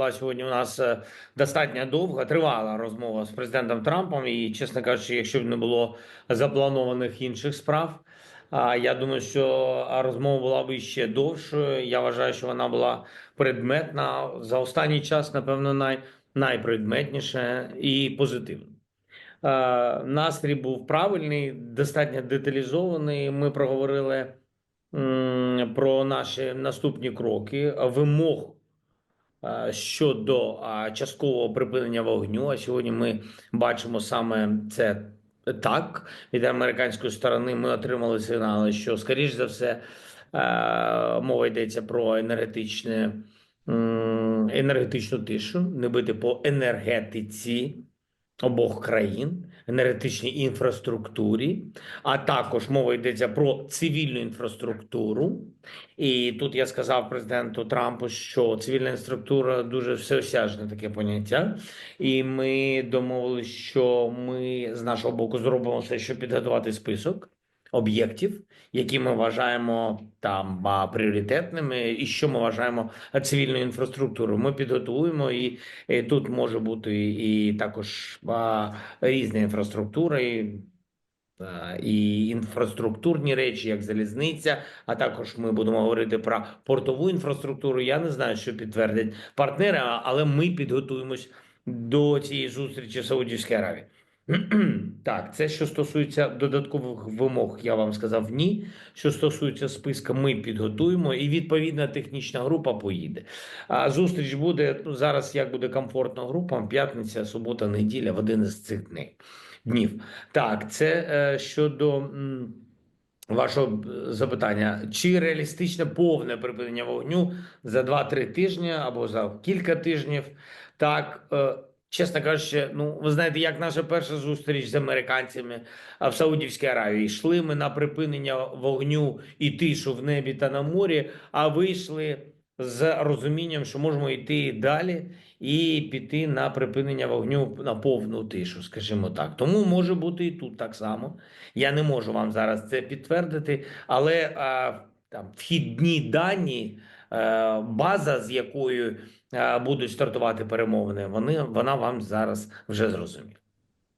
була сьогодні у нас е, достатньо довга, тривала розмова з президентом Трампом. І, чесно кажучи, якщо б не було запланованих інших справ, я думаю, що розмова була б ще довшою. Я вважаю, що вона була предметна за останній час, напевно, най, найпредметніша і позитивна. Настрій був правильний, достатньо деталізований. Ми проговорили про наші наступні кроки, вимог щодо часткового припинення вогню. А сьогодні ми бачимо саме це так. Від американської сторони ми отримали сигнали, що, скоріш за все, мова йдеться про енергетичне, енергетичну тишу, не бити по енергетиці обох країн, енергетичній інфраструктурі, а також мова йдеться про цивільну інфраструктуру. І тут я сказав президенту Трампу, що цивільна інфраструктура дуже всеосяжне таке поняття. І ми домовилися, що ми з нашого боку зробимо все, щоб підготувати список об'єктів, які ми вважаємо там пріоритетними, і що ми вважаємо цивільною інфраструктурою. Ми підготуємо і, тут може бути і також різна інфраструктура. І, і інфраструктурні речі, як залізниця, а також ми будемо говорити про портову інфраструктуру. Я не знаю, що підтвердять партнери, але ми підготуємось до цієї зустрічі в Саудівській Аравії. Так, це що стосується додаткових вимог, я вам сказав ні. Що стосується списка, ми підготуємо, і відповідна технічна група поїде. А зустріч буде ну, зараз. Як буде комфортно групам? П'ятниця, субота, неділя в один із цих днів. Так, це е, щодо. Вашого е, запитання, чи реалістичне повне припинення вогню за 2-3 тижні або за кілька тижнів? Так, е, чесно кажучи, ну ви знаєте, як наша перша зустріч з американцями в Саудівській Аравії. Йшли ми на припинення вогню і тишу в небі та на морі, а вийшли з розумінням, що можемо йти далі і піти на припинення вогню на повну тишу, скажімо так. Тому може бути і тут так само. Я не можу вам зараз це підтвердити, але а, там вхідні дані, база, з якою е, будуть стартувати перемовини, вони вона вам зараз вже зрозуміла.